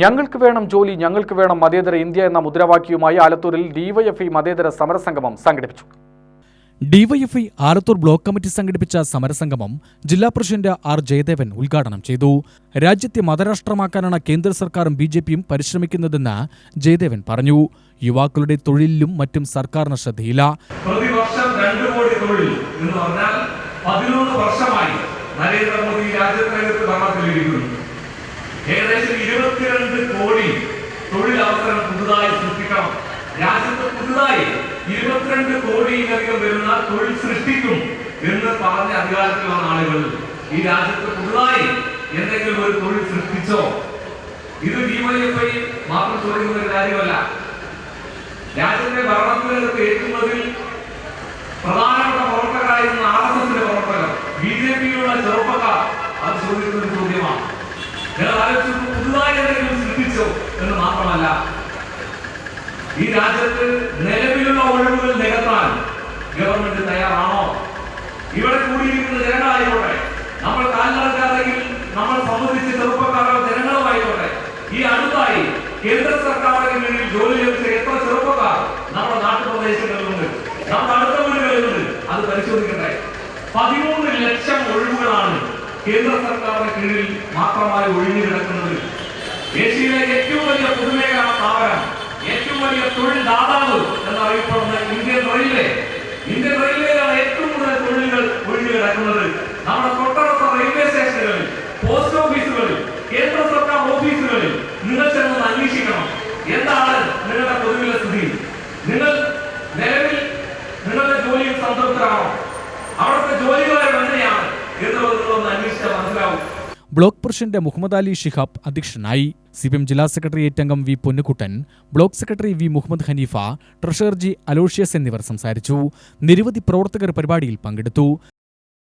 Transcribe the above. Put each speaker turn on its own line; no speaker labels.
ഞങ്ങൾക്ക് വേണം ജോലി ഞങ്ങൾക്ക് വേണം മതേതര ഇന്ത്യ എന്ന മുദ്രാവാക്യവുമായി ആലത്തൂരിൽ ഡിവൈഎഫ്ഐ മതേതര സമരസംഗമം സംഘടിപ്പിച്ചു.
ഡിവൈഎഫ്ഐ ആലത്തൂർ ബ്ലോക്ക് കമ്മിറ്റി സംഘടിപ്പിച്ച സമരസംഗമം ജില്ലാ പ്രസിഡന്റ് ആർ ജയദേവൻ ഉദ്ഘാടനം ചെയ്തു. രാജ്യത്തെ മതരാഷ്ട്രമാക്കാനാണ് കേന്ദ്ര സർക്കാരും ബി ജെ പിയും പരിശ്രമിക്കുന്നതെന്ന് ജയദേവൻ പറഞ്ഞു. യുവാക്കളുടെ തൊഴിലിലും മറ്റും സർക്കാരിന് ശ്രദ്ധയില്ല.
പ്രതിവർഷം രണ്ടു കോടി തൊഴിൽ എന്ന് പറഞ്ഞാൽ പതിനൊന്ന് വർഷമായി നരേന്ദ്രമോദി ഭരണത്തിലിരിക്കുന്നു. ഏകദേശം ഇരുപത്തിരണ്ട് കോടി തൊഴിലവസരം പുതുതായി സൃഷ്ടിക്കണം. രാജ്യത്ത് പുതുതായി ഇരുപത്തിരണ്ട് കോടിയിലധികം വരുന്ന തൊഴിൽ സൃഷ്ടിക്കും എന്ന് പറഞ്ഞ അധികാരത്തിൽ വന്ന ആളുകൾ ഈ രാജ്യത്ത് പുതുതായി എന്തെങ്കിലും ഒരു തൊഴിൽ സൃഷ്ടിച്ചോ? ഇത് ഡിവൈഎഫ്ഐ മാത്രം ചോദിക്കുന്ന ഒരു കാര്യമല്ല. രാജ്യത്തെ ഭരണത്തിലേക്ക് ഏറ്റുന്നതിൽ പ്രധാനപ്പെട്ട പ്രവർത്തകരായിരുന്ന ആർ എസ് എസിന്റെ പ്രവർത്തകർ ബി ജെ പിയിലുള്ള ചെറുപ്പക്കാർ അത് ചോദിക്കുന്ന നിങ്ങൾ ആലോചിച്ചു പുതുതായി എന്തെങ്കിലും സൃഷ്ടിച്ചോ എന്ന് മാത്രമല്ല ഈ രാജ്യത്ത് നിലവിലുള്ള ഒഴിവുകൾ നികത്താൻ ഗവൺമെന്റ് തയ്യാറാണോ? ഇവിടെ കൂടിയിരിക്കുന്ന ജനങ്ങളായിക്കോട്ടെ നമ്മൾ കാൽനടക്കാതെങ്കിൽ നമ്മൾ സംബന്ധിച്ച് ചെറുപ്പക്കാരോ ജനങ്ങളോ ആയിക്കോട്ടെ ഈ അടുത്തായി കേന്ദ്ര സർക്കാരിന് കീഴിൽ ജോലി ലഭിച്ച എത്ര ചെറുപ്പക്കാർ നമ്മുടെ നാട്ടുപ്രദേശങ്ങളിലുണ്ട് നമ്മുടെ അടുത്ത വീടുകളിലുണ്ട് അത് പരിശോധിക്കട്ടെ. പതിമൂന്ന് ലക്ഷം ഒഴിവുകളാണ് കേന്ദ്ര സർക്കാരിന്റെ കീഴിൽ മാത്രമായി ഒഴിഞ്ഞു കിടക്കുന്നത് ഏഷ്യയിലെ ഏറ്റവും വലിയ പൊതുമേഖലാ സ്ഥാപനം ഏറ്റവും വലിയ തൊഴിൽ ദാതാവ് എന്നറിയപ്പെടുന്ന ഇന്ത്യൻ റെയിൽവേ. ഇന്ത്യൻ റെയിൽവേയിലാണ് ഏറ്റവും കൂടുതൽ തൊഴിലുകൾ ഒഴിഞ്ഞു കിടക്കുന്നത്. നമ്മുടെ തൊട്ടടുത്ത റെയിൽവേ സ്റ്റേഷനുകളിൽ പോസ്റ്റ് ഓഫീസുകളിൽ കേന്ദ്ര സർക്കാർ ഓഫീസുകളിൽ നിങ്ങൾ ചെന്ന് അന്വേഷിക്കണം. എന്താണ് നിങ്ങളുടെ പൊതുവിലെ സ്ഥിതി? നിങ്ങൾ നിലവിൽ നിങ്ങളുടെ ജോലിയിൽ സംതൃപ്തരാണോ?
ബ്ലോക്ക് പ്രസിഡന്റ് മുഹമ്മദ് അലി ഷിഹാബ് അധ്യക്ഷനായി. സി പി എം ജില്ലാ സെക്രട്ടേറിയറ്റ് അംഗം V Ponnukuttan block secretary V Muhammad Haneefa treasurer G Aloysius എന്നിവർ സംസാരിച്ചു. നിരവധി പ്രവർത്തകർ പരിപാടിയിൽ പങ്കെടുത്തു.